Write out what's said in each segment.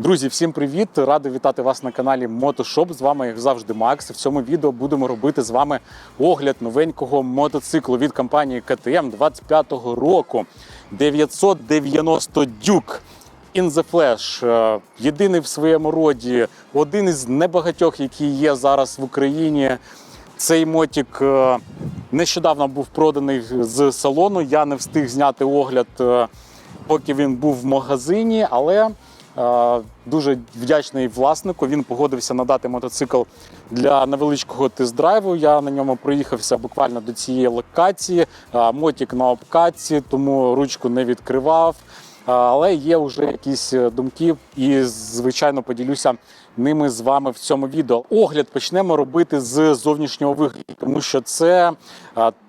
Друзі, всім привіт! Радий вітати вас на каналі Мотошоп. З вами, як завжди, Макс. В цьому відео будемо робити з вами огляд новенького мотоциклу від компанії KTM 25-го року 990 Duke. In the Flash. Е, Єдиний в своєму роді, один із небагатьох, які є зараз в Україні. Цей мотик е, нещодавно був проданий з салону. Я не встиг зняти огляд, е, поки він був в магазині, але дуже вдячний власнику. Він погодився надати мотоцикл для невеличкого тест-драйву. Я на ньому проїхався буквально до цієї локації. Мотік на обкатці, тому ручку не відкривав. Але є вже якісь е, думки, і звичайно поділюся ними з вами в цьому відео. Огляд почнемо робити з зовнішнього вигляду, тому що це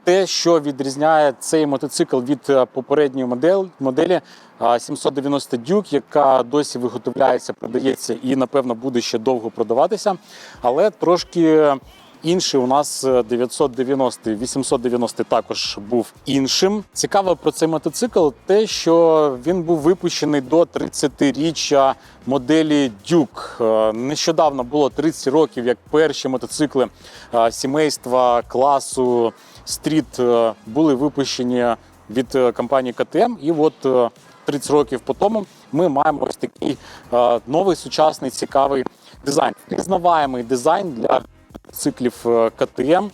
те, що відрізняє цей мотоцикл від попередньої моделі 790 Duke, яка досі виготовляється, продається і напевно буде ще довго продаватися, але трошки. Інший у нас е, 990, 890 також був іншим. Цікаво про цей мотоцикл, те, що він був випущений до 30-річчя моделі Duke. Е, Нещодавно було 30 років, як перші мотоцикли е, сімейства класу стріт е, були випущені від е, компанії KTM. І от е, 30 років по тому ми маємо ось такий е, новий сучасний цікавий дизайн. Пізнаваємий дизайн для циклів е, КТМ,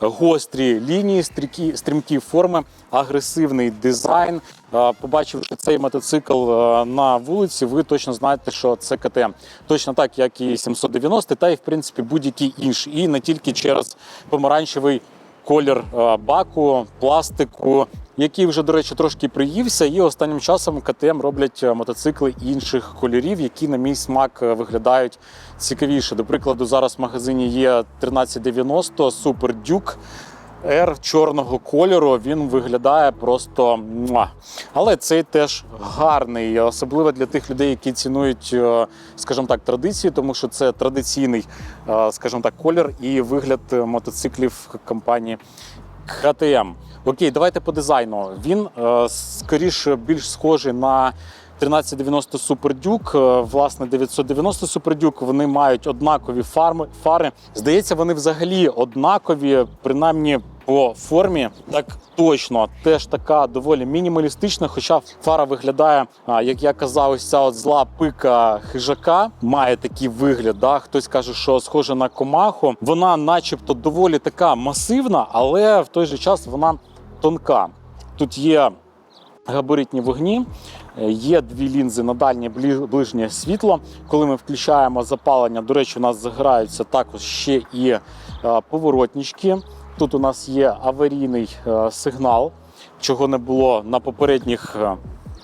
гострі лінії, стрімкі, стрімкі форми, агресивний дизайн. Е, Побачивши цей мотоцикл е, на вулиці, ви точно знаєте, що це КТМ. Точно так, як і 790, та й в принципі будь-який інший. І не тільки через помаранчевий колір е, баку, пластику, який вже, до речі, трошки приївся. І останнім часом КТМ роблять е, мотоцикли інших кольорів, які на мій смак е, виглядають цікавіше. До прикладу, зараз в магазині є 1390 Super Duke. R чорного кольору він виглядає просто. Але цей теж гарний, особливо для тих людей, які цінують, е, скажімо так, традиції, тому що це традиційний, е, скажімо так, колір і вигляд мотоциклів компанії KTM. Окей, давайте по дизайну. Він е, скоріше більш схожий на 1390 Super Duke, е, власне 990 Super Duke, вони мають однакові фарми, фари. Здається, вони взагалі однакові, принаймні по формі. Так точно, теж така доволі мінімалістична. Хоча фара виглядає, як я казав, ось ця от зла пика хижака має такий вигляд. Да? Хтось каже, що схоже на комаху. Вона, начебто, доволі така масивна, але в той же час вона тонка. Тут є габаритні вогні. Е, Є дві лінзи на дальнє ближнє світло. Коли ми включаємо запалення, до речі, у нас загораються також ще і е, поворотнички. Тут у нас є аварійний е, сигнал, чого не було на попередніх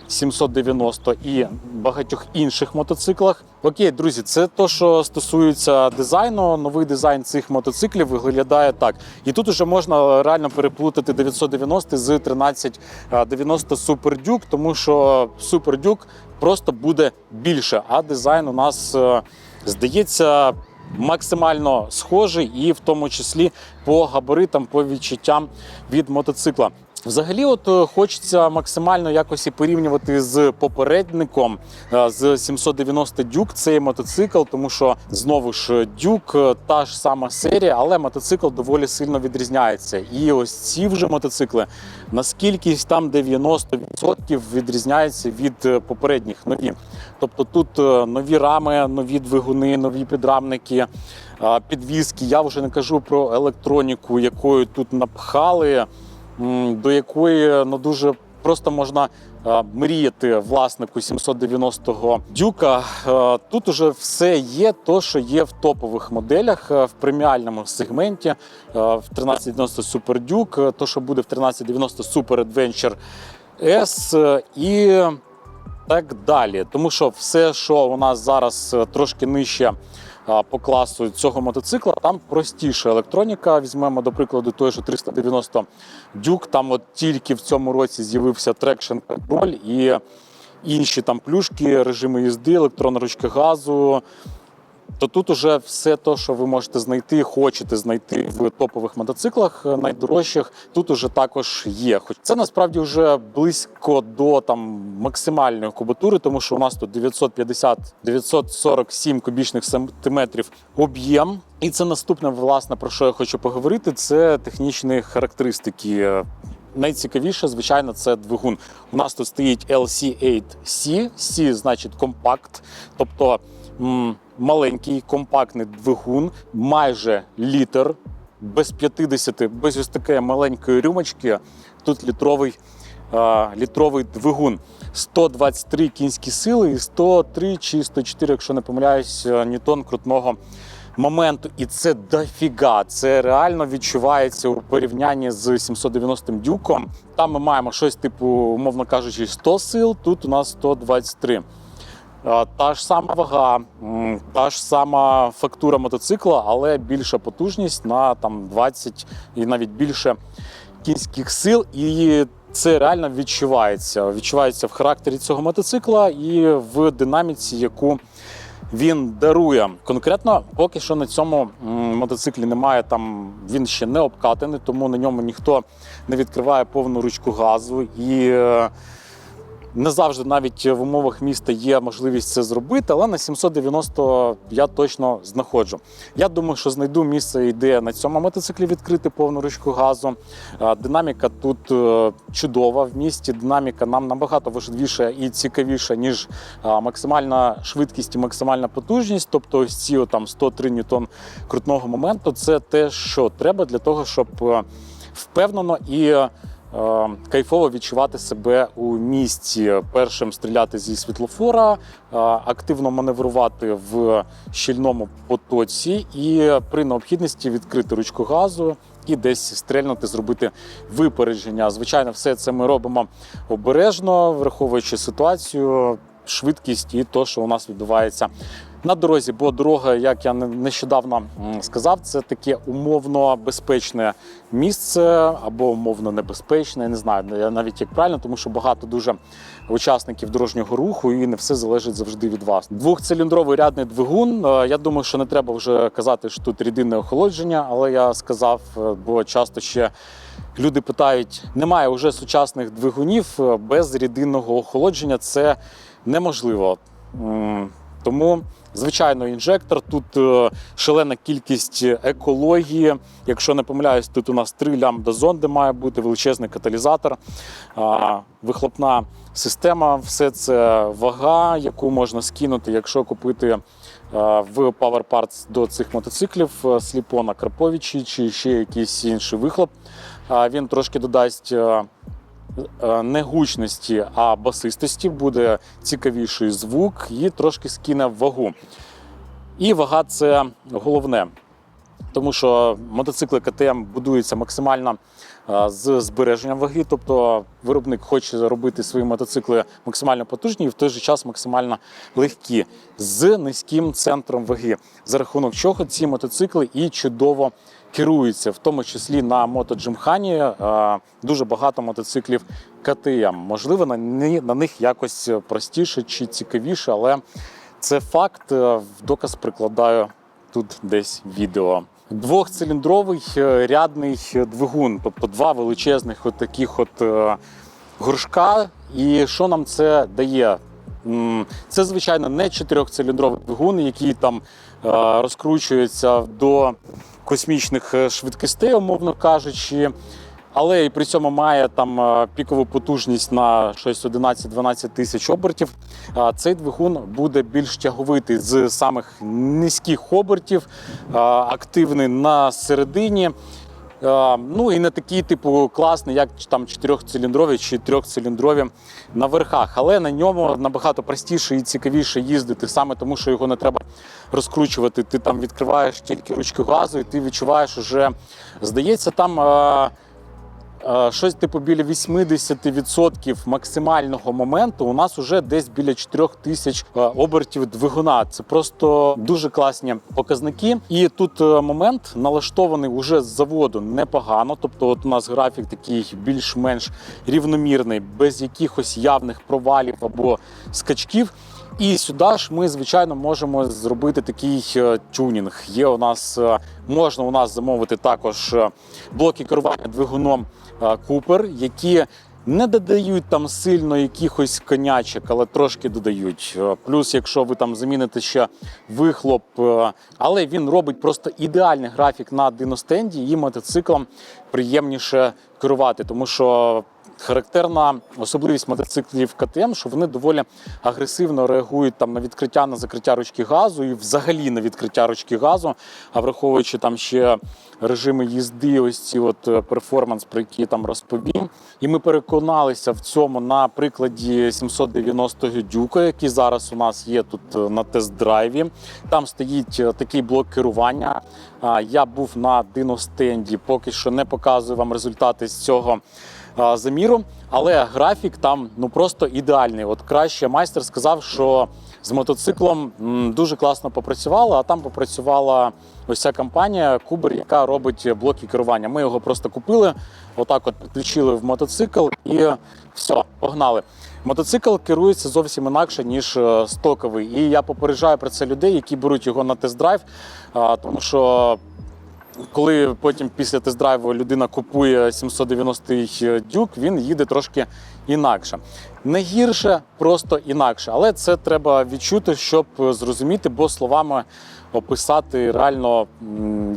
790 і багатьох інших мотоциклах. Окей, друзі, це то, що стосується дизайну. Новий дизайн цих мотоциклів виглядає так. І тут уже можна реально переплутати 990 з 1390 Super Duke, тому що Super Duke просто буде більше, а дизайн у нас е, здається. Максимально схожий, і в тому числі по габаритам, по відчуттям від мотоцикла. Взагалі, от е, хочеться максимально якось і порівнювати з попередником е, з 790 Duke цей мотоцикл, тому що знову ж Duke е, та ж сама серія, але мотоцикл доволі сильно відрізняється. І ось ці вже мотоцикли наскільки там 90% відрізняються від попередніх нові. Тобто тут нові рами, нові двигуни, нові підрамники, підвіски. Я вже не кажу про електроніку, якою тут напхали до якої ну дуже просто можна е, мріяти власнику 790-го дюка. Е, Тут уже все є, то що є в топових моделях е, в преміальному сегменті. е, В 1390 Super Duke, е, то що буде в 1390 Super Adventure S е, і так далі. Тому що все, що у нас зараз е, трошки нижче по класу цього мотоцикла, там простіша електроніка. Візьмемо, до прикладу, той же 390 дюк. Там от тільки в цьому році з'явився трекшн контроль і інші там плюшки, режими їзди, електронна ручка газу. То тут уже все те, що ви можете знайти, хочете знайти в топових мотоциклах е, найдорожчих, тут уже також є. Хоч це насправді вже близько до там максимальної кубатури, тому що у нас тут 950-947 кубічних сантиметрів об'єм. І це наступне, власне, про що я хочу поговорити. Це технічні характеристики. Найцікавіше, звичайно, це двигун. У нас тут стоїть LC8C, C значить компакт, тобто маленький компактний двигун, майже літр, без 50, без ось такої маленької рюмочки. Тут літровий, літровий двигун. 123 кінські сили і 103 чи 104, якщо не помиляюсь, е, ньютон крутного моменту. І це дофіга. Це реально відчувається у порівнянні з 790 дюком. Там ми маємо щось типу, умовно кажучи, 100 сил, тут у нас 123. Е, Та ж сама вага, та ж сама фактура мотоцикла, але більша потужність на там 20 і навіть більше кінських сил. І це реально відчувається. Відчувається в характері цього мотоцикла і в динаміці, яку він дарує. Конкретно, поки що на цьому мотоциклі немає там, він ще не обкатаний, тому на ньому ніхто не відкриває повну ручку газу. І е, не завжди навіть в умовах міста є можливість це зробити, але на 790 я точно знаходжу. Я думаю, що знайду місце, де на цьому мотоциклі відкрити повну ручку газу. Динаміка тут е, чудова в місті. Динаміка нам набагато важливіша і цікавіша, ніж максимальна швидкість і максимальна потужність. Тобто, ось ці там 103 ньютон крутного моменту. Це те, що треба для того, щоб е, впевнено і е, кайфово відчувати себе у місті. Першим стріляти зі світлофора, е, активно маневрувати в щільному потоці і при необхідності відкрити ручку газу. І десь стрельнути, зробити випередження. Звичайно, все це ми робимо обережно, враховуючи ситуацію, швидкість і то, що у нас відбувається на дорозі. Бо дорога, як я не- нещодавно сказав, це таке умовно безпечне місце або умовно небезпечне. Я не знаю навіть як правильно, тому що багато дуже учасників дорожнього руху, і не все залежить завжди від вас. Двохциліндровий рядний двигун. е, Я думаю, що не треба вже казати, що тут рідинне охолодження, але я сказав, е, бо часто ще. Люди питають, немає вже сучасних двигунів е, без рідинного охолодження. Це неможливо. Тому, звичайно, інжектор. Тут е, шалена кількість екології. Якщо не помиляюсь, тут у нас три лямбда зон, де має бути величезний каталізатор, вихлопна система. Все це вага, яку можна скинути, якщо купити е, в Power Parts до цих мотоциклів е, сліпона Карповичі чи ще якийсь інший вихлоп. Він трошки додасть. Е, Не гучності, а басистості буде цікавіший звук і трошки скине вагу. І вага це головне, тому що мотоцикли КТМ будуються максимально е, з збереженням ваги, тобто виробник хоче робити свої мотоцикли максимально потужні і в той же час максимально легкі з низьким центром ваги, за рахунок чого ці мотоцикли і чудово керуються, в тому числі на мотоджимхані е, дуже багато мотоциклів КТМ. Можливо, на, них якось простіше чи цікавіше, але це факт. Е, В доказ прикладаю тут десь відео. Двохциліндровий е, рядний двигун, тобто два величезних от таких от горшка. І що нам це дає? Це, звичайно, не чотирьохциліндровий двигун, який там розкручується до космічних е, швидкостей, умовно кажучи. Але і при цьому має там е, пікову потужність на щось 11-12 тисяч обертів. Цей двигун буде більш тяговитий з самих низьких обертів, активний на середині. Ну і не такий, типу, класний, як там чотирьохциліндрові чи трьохциліндрові на верхах. Але на ньому набагато простіше і цікавіше їздити, саме тому, що його не треба розкручувати. Ти там відкриваєш тільки ручки газу, і ти відчуваєш уже, здається, там. Е, Щось типу біля 80% максимального моменту у нас вже десь біля 4000 тисяч е, обертів двигуна. Це просто дуже класні показники. І тут е, момент налаштований уже з заводу непогано. Тобто, от у нас графік такий більш-менш рівномірний, без якихось явних провалів або скачків. І сюди ж ми, звичайно, можемо зробити такий тюнінг. Є у нас можна у нас замовити також блоки керування двигуном Cooper, які не додають там сильно якихось конячок, але трошки додають. Е, Плюс, якщо ви там заміните ще вихлоп, е, але він робить просто ідеальний графік на диностенді, і мотоциклом приємніше керувати, тому що. Характерна особливість мотоциклів КТМ, що вони доволі агресивно реагують там на відкриття на закриття ручки газу і взагалі на відкриття ручки газу. А враховуючи там ще режими їзди, ось ці от е, перформанс, про які я там розповім. І ми переконалися в цьому на прикладі 790 дюка, який зараз у нас є тут е, на тест-драйві. Там стоїть е, такий блок керування. Я був на диностенді, поки що не показую вам результати з цього а, заміру, але графік там ну просто ідеальний. От краще майстер сказав, що з мотоциклом дуже класно попрацювала, а там попрацювала ось ця компанія Кубер, яка робить блоки керування. Ми його просто купили, отак от підключили в мотоцикл і все, погнали. Мотоцикл керується зовсім інакше, ніж е, стоковий. І я попереджаю про це людей, які беруть його на тест-драйв, тому що коли потім після тест-драйву людина купує 790-й дюк, він їде трошки інакше. Не гірше, просто інакше. Але це треба відчути, щоб зрозуміти, бо словами описати реально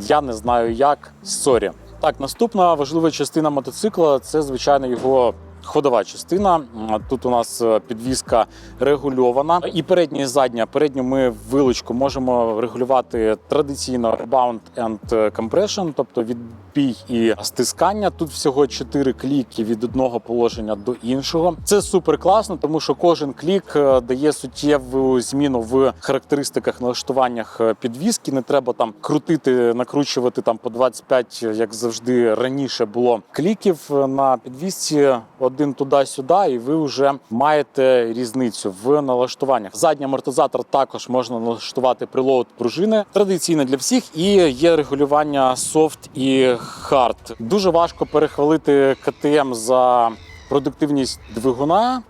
я не знаю як. Сорі. Так, наступна важлива частина мотоцикла це звичайно його. Ходова частина. Тут у нас е, підвізка регульована. І передня, і задня. Передню ми вилочку можемо регулювати традиційно rebound and compression, тобто відбій і стискання. Тут всього 4 кліки від одного положення до іншого. Це супер класно, тому що кожен клік е, дає суттєву зміну в характеристиках налаштуваннях е, підвіски. Не треба там крутити, накручувати там по 25, як завжди раніше було кліків е, на підвісці. Один туди-сюди, і ви вже маєте різницю в налаштуваннях. Задній амортизатор також можна налаштувати прилоуд пружини. Традиційно для всіх, і є регулювання софт і хард. Дуже важко перехвалити КТМ за продуктивність двигуна,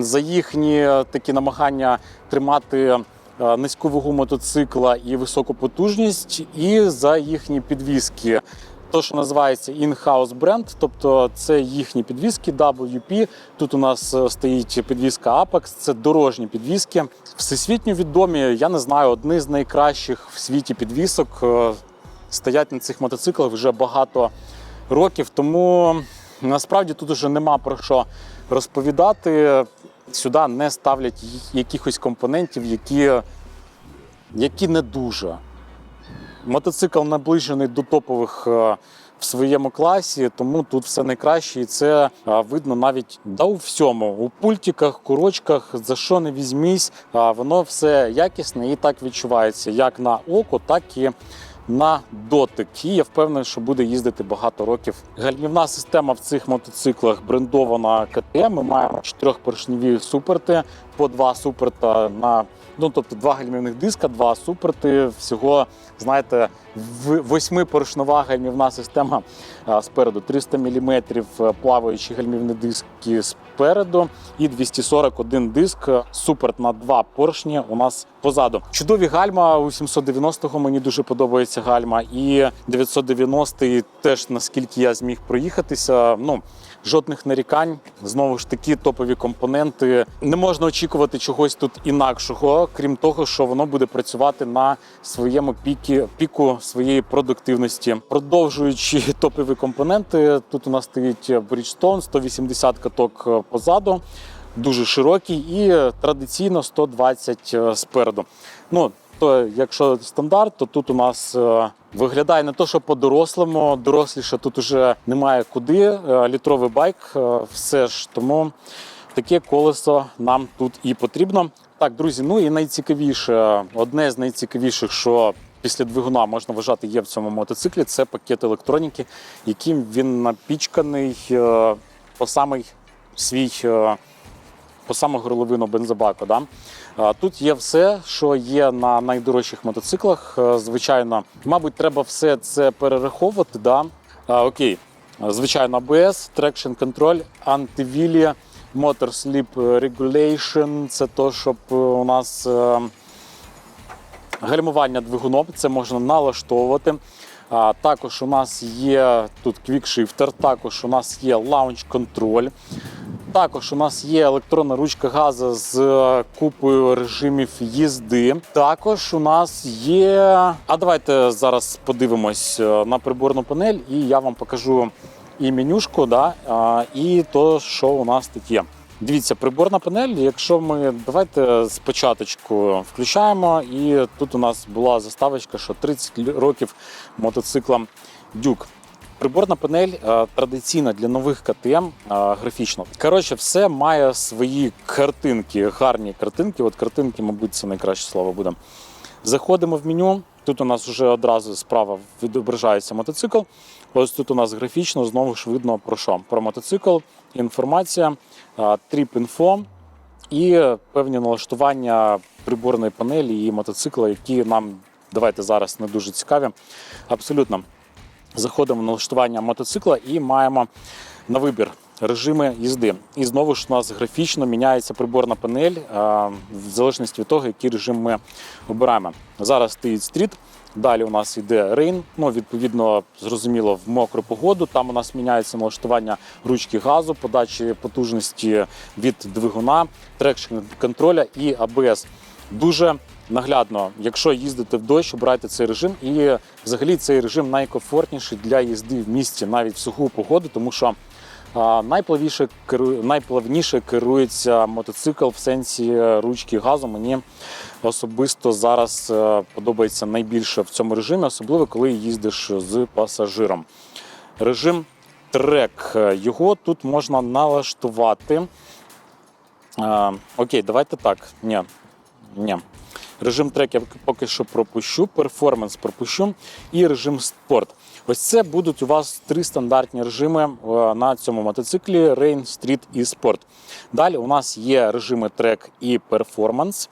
за їхні такі намагання тримати. е, Низьку вагу мотоцикла і високу потужність, і за їхні підвіски. То, що називається in-house бренд, тобто це їхні підвіски WP. Тут у нас е, стоїть підвіска Apex, це дорожні підвіски. Всесвітньо відомі, я не знаю, одні з найкращих в світі підвісок е, стоять на цих мотоциклах вже багато років. Тому насправді тут уже нема про що розповідати. Сюди не ставлять якихось компонентів, які, які не дуже. Мотоцикл наближений до топових е, в своєму класі, тому тут все найкраще, і це е, видно навіть да у всьому. У пультиках, курочках, за що не візьмись, а воно все якісне і так відчувається, як на око, так і на дотик. І я впевнений, що буде їздити багато років. Гальмівна система в цих мотоциклах брендована КТМ. Ми маємо чотирьохпоршневі суперти, по два суперта на ну тобто два гальмівних диска, два суперти. Всього знаєте, в- восьмипоршнева гальмівна система спереду, 300 мм плаваючі гальмівні диски спереду, і 241 диск суперт на два поршні у нас позаду. Чудові гальма у 790-го мені дуже подобається гальма, і 990-й теж наскільки я зміг проїхатися. Ну жодних нарікань. Знову ж таки, топові компоненти. Не можна очікувати чогось тут інакшого, крім того, що воно буде працювати на своєму пікі, піку своєї продуктивності. Продовжуючи топові компоненти, тут у нас стоїть Bridgestone, 180 каток позаду. Дуже широкий і традиційно 120 спереду. Ну, то якщо стандарт, то тут у нас е, виглядає не то, що по-дорослому, доросліше тут уже немає куди. Е, Літровий байк, е, все ж тому таке колесо нам тут і потрібно. Так, друзі, ну і найцікавіше, одне з найцікавіших, що після двигуна можна вважати, є в цьому мотоциклі, це пакет електроніки, яким він напічканий по самий свій. По саму горловину бензобаку. Да? Тут є все, що є на найдорожчих мотоциклах. Е, Звичайно, мабуть, треба все це перераховувати. Да? Окей, звичайно, ABS, Traction Control, антивілі, Motor Sleep Regulation. Це то, щоб е, у нас е, гальмування двигуном, це можна налаштовувати. А, також у нас є тут квікшифтер, також у нас є лаунч контроль. Також у нас є електронна ручка газу з е, купою режимів їзди. Також у нас є. А давайте зараз подивимось е, на приборну панель, і я вам покажу і менюшку, да, і то, що у нас є. Дивіться, приборна панель. Якщо ми давайте спочатку включаємо, і тут у нас була заставочка, що 30 років мотоциклам Дюк. Приборна панель е, традиційна для нових КТМ е, графічно. Коротше, все має свої картинки, гарні картинки. От картинки, мабуть, це найкраще слово буде. Заходимо в меню. Тут у нас вже одразу справа відображається мотоцикл. Ось тут у нас графічно знову ж видно про що? Про мотоцикл, інформація, тріп-інфо і певні налаштування приборної панелі і мотоцикла, які нам давайте зараз не дуже цікаві. Абсолютно. Заходимо в налаштування мотоцикла і маємо на вибір режими їзди. І знову ж у нас графічно міняється приборна панель в залежності від того, який режим ми обираємо. Зараз стоїть стріт. Далі у нас йде рейн. Ну, відповідно, зрозуміло, в мокру погоду. Там у нас міняється налаштування ручки газу, подачі потужності від двигуна, трекшн контроля і АБС. Дуже наглядно, якщо їздите в дощ, обирайте цей режим. І взагалі цей режим найкомфортніший для їзди в місті навіть в суху погоду, тому що найплавніше найплавніше керується мотоцикл в сенсі ручки газу. Мені особисто зараз е, подобається найбільше в цьому режимі, особливо коли їздиш з пасажиром. Режим трек. Його тут можна налаштувати. Окей, давайте так. Ні. Ні. Режим трек я поки що пропущу, перформанс пропущу і режим спорт. Ось це будуть у вас три стандартні режими е, на цьому мотоциклі Rain, Street і Sport. Далі у нас є режими трек і перформанс.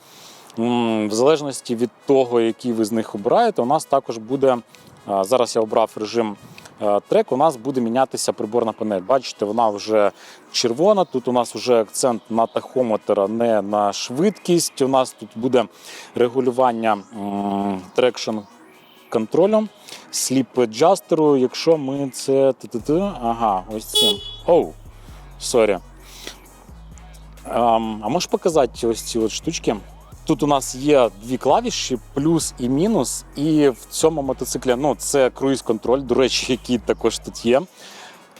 В залежності від того, який ви з них обираєте, у нас також буде. е, Зараз я обрав режим трек, у нас буде мінятися приборна панель. Бачите, вона вже червона. Тут у нас вже акцент на тахометр, а не на швидкість. У нас тут буде регулювання трекшн контролем, сліп джастеру. Якщо ми це ти-ти-ти, ага, ось цим. Оу, сорі. Ем, а можеш показати ось ці от штучки? Тут у нас є дві клавіші, плюс і мінус. І в цьому мотоциклі ну, це круїз-контроль, до речі, який також тут є.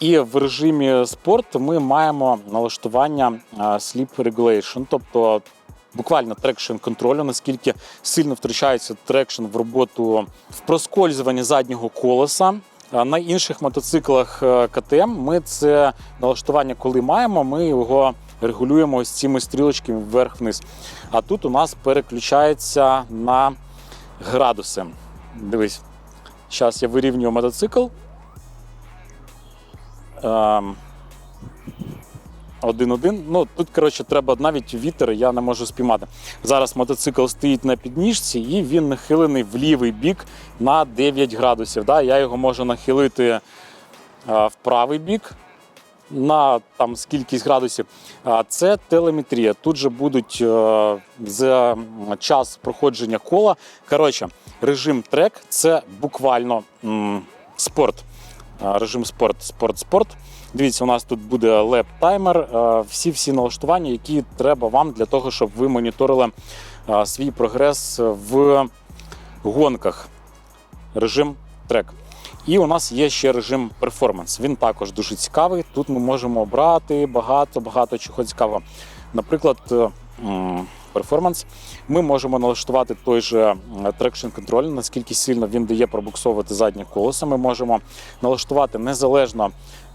І в режимі спорт ми маємо налаштування Sleep Regulation, тобто буквально трекшн контролю, наскільки сильно втрачається трекшн в роботу в проскользуванні заднього колеса. На інших мотоциклах е, КТМ ми це налаштування, коли маємо, ми його регулюємо ось цими стрілочками вверх-вниз. А тут у нас переключається на градуси. Дивись, зараз я вирівнюю мотоцикл. Ем, Один-один. Ну тут, коротше, треба навіть вітер, я не можу спіймати. Зараз мотоцикл стоїть на підніжці і він нахилений в лівий бік на 9 градусів. Да? Я його можу нахилити е, в правий бік на там скількись градусів. Це телеметрія. Тут же будуть е, за час проходження кола. Коротше, режим трек це буквально спорт. Режим спорт, спорт, спорт. Дивіться, у нас тут буде леп-таймер, всі-всі налаштування, які треба вам для того, щоб ви моніторили свій прогрес в гонках. Режим трек. І у нас є ще режим перформанс. Він також дуже цікавий. Тут ми можемо обрати багато-багато чого цікавого. Наприклад, е, перформанс. Ми можемо налаштувати той же трекшн контроль, наскільки сильно він дає пробуксовувати заднє колесо. Ми можемо налаштувати незалежно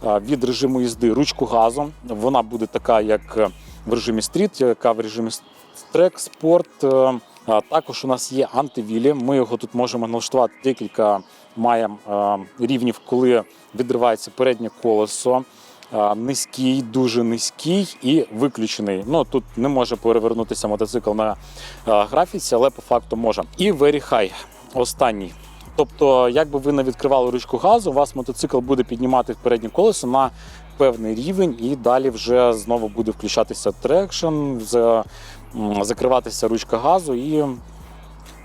е, від режиму їзди ручку газу. Вона буде така, як е, в режимі стріт, яка в режимі трек, спорт. Е, Також у нас є антивілі. Ми його тут можемо налаштувати декілька маємо е, рівнів, коли відривається переднє колесо. Е, Низький, дуже низький і виключений. Ну тут не може перевернутися мотоцикл на е, графіці, але по факту може. І Very High, останній. Тобто, як би ви не відкривали ручку газу, у вас мотоцикл буде піднімати переднє колесо на певний рівень, і далі вже знову буде включатися трекшн, закриватися ручка газу і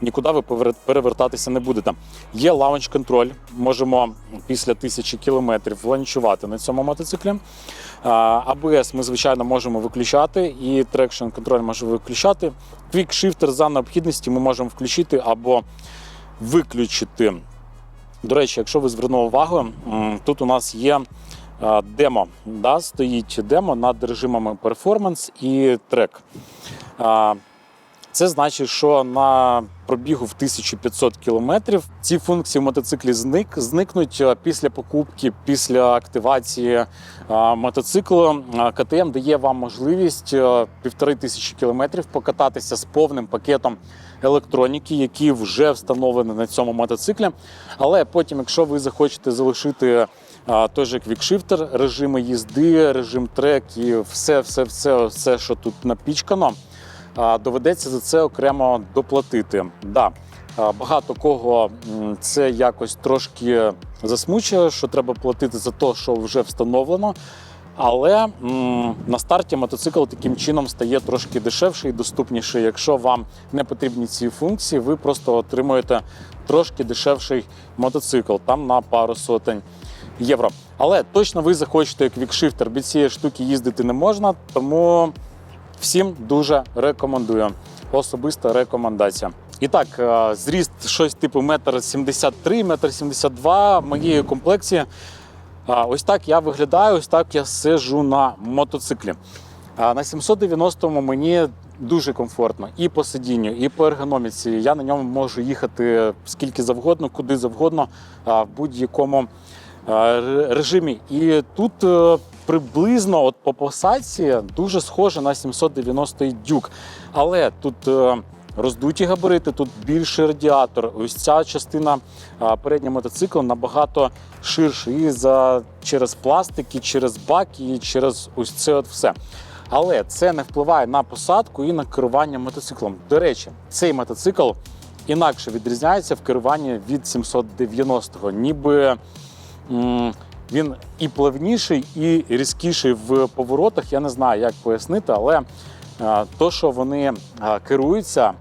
нікуди ви перевертатися не будете. Є лаунч контроль. Можемо після тисячі кілометрів ланчувати на цьому мотоциклі. АБС ми, звичайно, можемо виключати, і трекшн контроль може виключати. Quick Shifter за необхідності ми можемо включити або виключити. До речі, якщо ви звернули увагу, тут у нас є демо. Да, стоїть демо над режимами перформанс і трек. Це значить, що на пробігу в 1500 кілометрів ці функції в мотоциклі зник, зникнуть після покупки, після активації а, мотоциклу. КТМ дає вам можливість півтори тисячі кілометрів покататися з повним пакетом електроніки, які вже встановлені на цьому мотоциклі. Але потім, якщо ви захочете залишити той же квікшифтер, режими їзди, режим трек і все, все, все, все, що тут напічкано, доведеться за це окремо доплатити. Да. Багато кого це якось трошки засмучує, що треба платити за те, що вже встановлено. Але м, на старті мотоцикл таким чином стає трошки дешевший і доступніший. Якщо вам не потрібні ці функції, ви просто отримуєте трошки дешевший мотоцикл, там на пару сотень євро. Але точно ви захочете квікшифтер, без цієї штуки їздити не можна, тому всім дуже рекомендую. Особиста рекомендація. І так, е, зріст щось типу метр 73, метр 72 моєї комплекції. Ось так я виглядаю, ось так я сиджу на мотоциклі. На 790-му мені дуже комфортно і по сидінню, і по ергономіці. Я на ньому можу їхати скільки завгодно, куди завгодно, в будь-якому режимі. І тут е, приблизно от по посадці дуже схоже на 790-й дюк. Але тут. е, Роздуті габарити, тут більший радіатор. Ось ця частина переднього мотоцикла набагато ширше і за через пластики, через бак і через ось це от все. Але це не впливає на посадку і на керування мотоциклом. До речі, цей мотоцикл інакше відрізняється в керуванні від 790-го. Ніби він і плавніший, і різкіший в поворотах. Я не знаю, як пояснити, але а, то, що вони керуються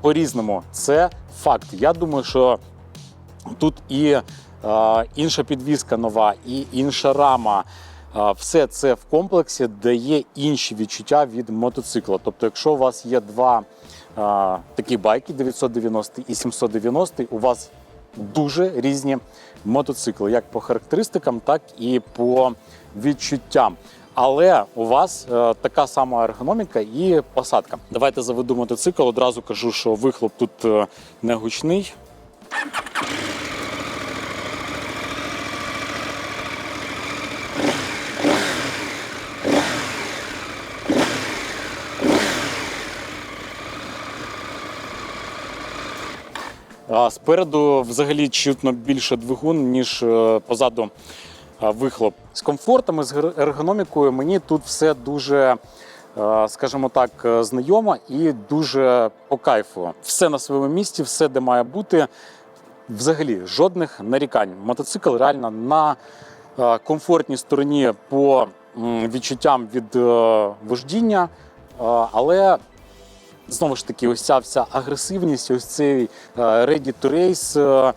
по-різному, це факт. Я думаю, що тут і е, інша підвізка нова, і інша рама. Е, Все це в комплексі дає інші відчуття від мотоцикла. Тобто, якщо у вас є два е, такі байки 990 і 790, у вас дуже різні мотоцикли, як по характеристикам, так і по відчуттям. Але у вас е, така сама ергономіка і посадка. Давайте заведу мотоцикл. Одразу кажу, що вихлоп тут е, не гучний. А спереду взагалі чутно більше двигун, ніж е, позаду вихлоп. З комфортом і з ергономікою мені тут все дуже, е, скажімо так, е, знайомо і дуже по кайфу. Все на своєму місці, все де має бути. Взагалі жодних нарікань. Мотоцикл реально на е, комфортній стороні по відчуттям від е, вождіння, Е, але знову ж таки, ось ця вся агресивність, ось цей е, ready to race, е,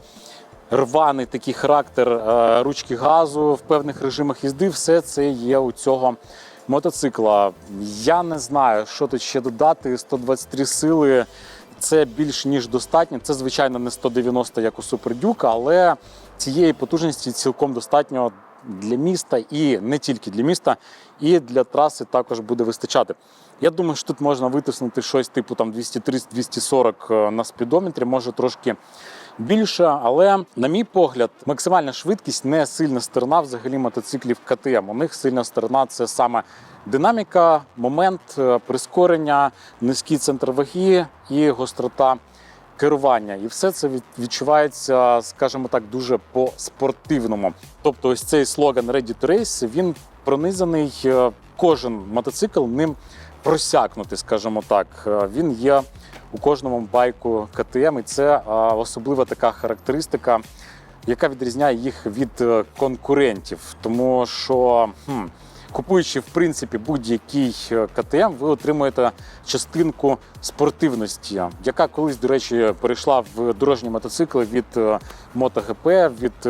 рваний такий характер е, ручки газу в певних режимах їзди, все це є у цього мотоцикла. Я не знаю, що тут ще додати. 123 сили. Це більш ніж достатньо. Це, звичайно, не 190, як у Супердюка, але цієї потужності цілком достатньо для міста і не тільки для міста, і для траси також буде вистачати. Я думаю, що тут можна витиснути щось типу там 230-240 е, на спідометрі, може трошки більше. Але, на мій погляд, максимальна швидкість не сильна сторона взагалі мотоциклів КТМ. У них сильна сторона це саме динаміка, момент, е, прискорення, низький центр ваги і гострота керування. І все це відчувається, скажімо так, дуже по-спортивному. Тобто, ось цей слоган Ready to Race, він пронизаний. е, Кожен мотоцикл ним просякнути, скажімо так. Е, Він є у кожному байку КТМ, і це е, особлива така характеристика яка відрізняє їх від е, конкурентів. Тому що, хм, купуючи в принципі будь-який КТМ, ви отримуєте частинку спортивності, яка колись, до речі, перейшла в дорожні мотоцикли від MotoGP, від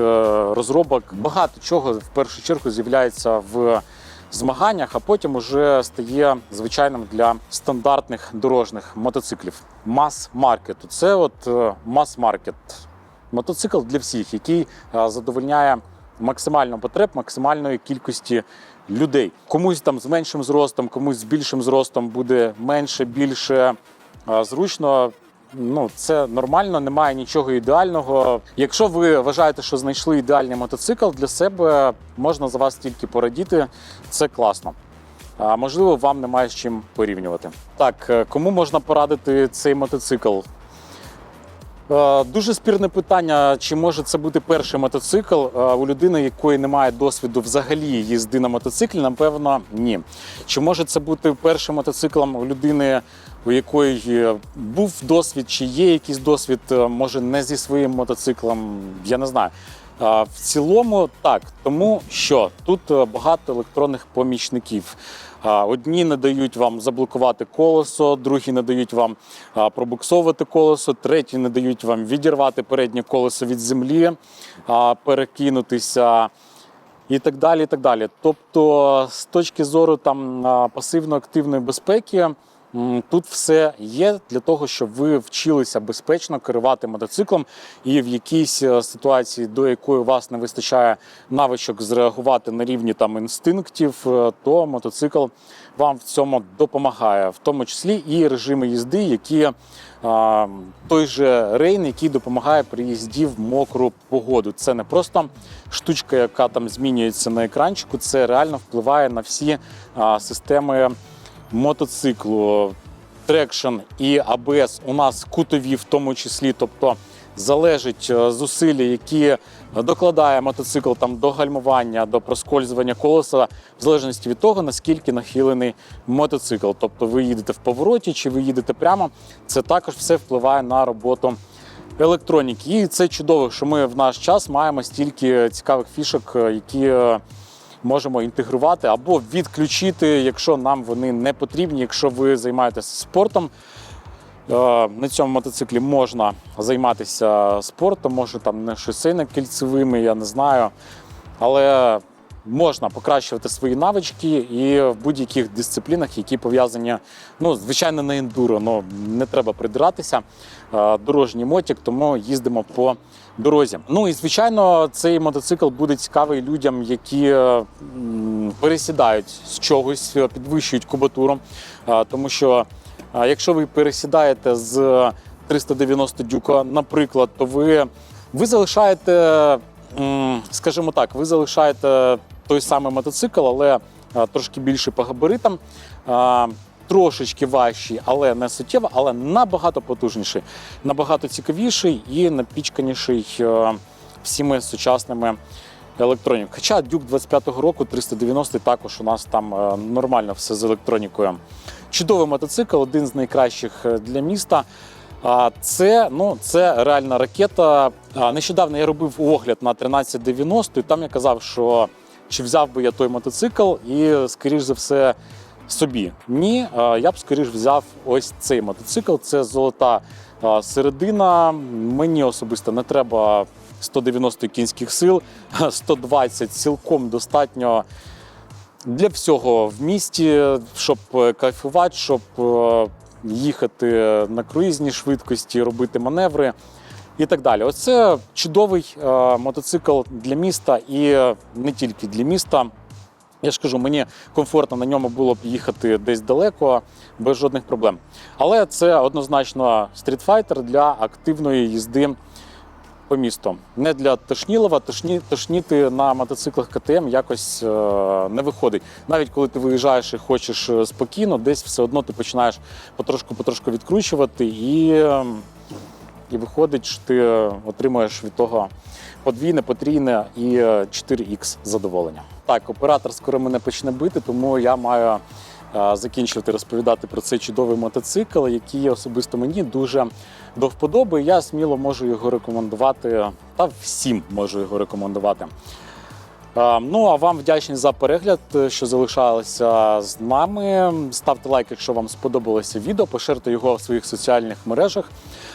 розробок. Багато чого в першу чергу з'являється в змаганнях, а потім уже стає звичайним для стандартних дорожніх мотоциклів. Мас-маркету. Це от е, мас-маркет. Мотоцикл для всіх, який е, задовольняє максимально потреб максимальної кількості людей. Комусь там з меншим зростом, комусь з більшим зростом буде менше, більше е, зручно. Ну, це нормально, немає нічого ідеального. Якщо ви вважаєте, що знайшли ідеальний мотоцикл для себе, можна за вас тільки порадіти. Це класно. А можливо, вам немає з чим порівнювати. Так, е, кому можна порадити цей мотоцикл? Е, Дуже спірне питання, чи може це бути перший мотоцикл Е, у людини, якої немає досвіду взагалі їзди на мотоциклі, напевно, ні. Чи може це бути першим мотоциклом у людини, у якої е, був досвід, чи є якийсь досвід, може не зі своїм мотоциклом, я не знаю. В цілому так, тому що тут багато електронних помічників. Одні не дають вам заблокувати колесо, другі не дають вам пробуксовувати колесо, треті не дають вам відірвати переднє колесо від землі, перекинутися і так далі. і так далі. Тобто, з точки зору там пасивно-активної безпеки. Тут все є для того, щоб ви вчилися безпечно керувати мотоциклом, і в якійсь е, ситуації, до якої вас не вистачає навичок зреагувати на рівні там інстинктів, е, то мотоцикл вам в цьому допомагає, в тому числі і режими їзди, які той же рейн, який допомагає при їзді в мокру погоду. Це не просто штучка, яка там змінюється на екранчику, це реально впливає на всі системи мотоциклу. Трекшн і АБС у нас кутові в тому числі, тобто залежить е, зусилля, які докладає мотоцикл там до гальмування, до проскользування колеса, в залежності від того, наскільки нахилений мотоцикл. Тобто ви їдете в повороті чи ви їдете прямо, це також все впливає на роботу електроніки. І це чудово, що ми в наш час маємо стільки цікавих фішок, е, які е, можемо інтегрувати або відключити, якщо нам вони не потрібні. Якщо ви займаєтеся спортом, е, на цьому мотоциклі можна займатися спортом, може там не шосейно-кільцевими, я не знаю. Але можна покращувати свої навички і в будь-яких дисциплінах, які пов'язані, ну, звичайно, на ендуро, ну не треба придиратися. Е, Дорожній мотик, тому їздимо по дорозі. Ну і звичайно, цей мотоцикл буде цікавий людям, які е, пересідають з чогось, е, підвищують кубатуру, Е, тому що якщо ви пересідаєте з 390 дюка, наприклад, то ви, ви залишаєте, скажімо так, ви залишаєте той самий мотоцикл, але трошки більший по габаритам. Трошечки важчий, але не суттєво, але набагато потужніший, набагато цікавіший і напічканіший е, всіми сучасними електронікою. Хоча Дюк 25-го року 390 також у нас там е, нормально все з електронікою. Чудовий мотоцикл, один з найкращих е, для міста. А Це, ну, це реальна ракета. Нещодавно я робив огляд на 1390, і там я казав, що чи взяв би я той мотоцикл, і, скоріш за все, собі. Ні, я б скоріш взяв ось цей мотоцикл. Це золота середина. Мені особисто не треба 190 кінських сил, 120 цілком достатньо для всього в місті, щоб е, кайфувати, щоб е, їхати на круїзній швидкості, робити маневри і так далі. Оце чудовий е, мотоцикл для міста і не тільки для міста. Я ж кажу, мені комфортно на ньому було б їхати десь далеко, без жодних проблем. Але це однозначно стрітфайтер для активної їзди по місту. Не для Тошнілова, тошні, тошніти на мотоциклах КТМ якось е, не виходить. Навіть коли ти виїжджаєш і хочеш е, спокійно, десь все одно ти починаєш потрошку-потрошку відкручувати, і, е, і виходить, що ти отримуєш від того подвійне, потрійне і е, 4х задоволення. Так, оператор скоро мене почне бити, тому я маю е, закінчувати розповідати про цей чудовий мотоцикл, який особисто мені дуже до вподоби. Я сміло можу його рекомендувати, та всім можу його рекомендувати. Е, Ну а вам вдячний за перегляд, е, що залишалися з нами. Ставте лайк, якщо вам сподобалося відео, поширте його в своїх соціальних мережах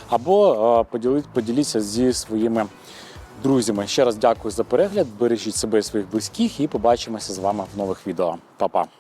або е, поділіться зі своїми друзями. Ще раз дякую за перегляд. Бережіть себе і своїх близьких, і побачимося з вами в нових відео. Па-па!